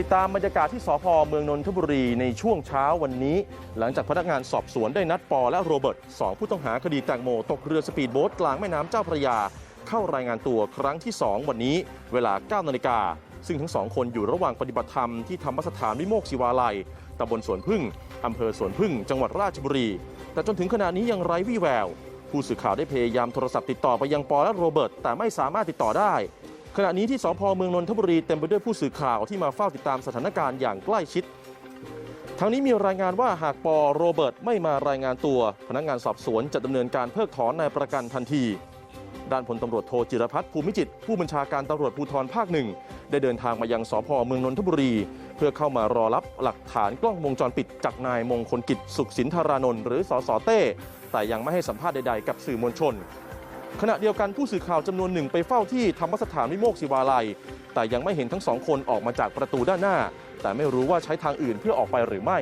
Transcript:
ติดตามบรรยากาศที่สพเมืองนนทบุรีในช่วงเช้าวันนี้ หลังจากพนักงานสอบสวนได้นัดปอและโรเบิร์ตสองผู้ต้องหาคดีแตงโมตกเรือสปีดโบ๊ทกลางแม่น้ำเจ้าพระยา เข้ารายงานตัวครั้งที่ 2 วันนี้ เวลา9นาฬิกาซึ่งทั้งสองคนอยู่ระหว่างปฏิบัติธรรมที่ธรรมสถานวิโมกศิวาลัยตำบลสวนพึ่งอำเภอสวนพึ่ง จังหวัดราชบุรี แต่จนถึงขณะนี้ยังไร้วี่แวว ผู้สื่อข่าวได้พยายามโทรศัพท์ติดต่อไปยังปอและโรเบิร์ตแต่ไม่สามารถติดต่อได้ ขณะนี้ที่สพเมืองนนทบุรีเต็มไปด้วยผู้สื่อข่าวที่มาเฝ้าติดตามสถานการณ์อย่างใกล้ชิด ทั้งนี้มีรายงานว่าหากปอโรเบิร์ตไม่มารายงานตัว พนักงานสอบสวนจะดำเนินการเพิกถอนนายประกันทันที ด้านพลตำรวจโทจิรพัฒน์ภูมิจิต ผู้บัญชาการตำรวจภูธรภาคหนึ่งได้เดินทางมายังสพเมืองนนทบุรี เพื่อเข้ามารอรับหลักฐานกล้องวงจรปิดจากนายมงคลกิจสุขสินธารานนท์หรือสสเต้แต่ยังไม่ให้สัมภาษณ์ใดๆ กับสื่อมวลชน ขณะเดียวกันผู้สื่อข่าวจำนวนหนึ่งไปเฝ้าที่ธรรมสถานวิโมกศิวาลัย แต่ยังไม่เห็นทั้งสองคนออกมาจากประตูด้านหน้า แต่ไม่รู้ว่าใช้ทางอื่นเพื่อออกไปหรือไม่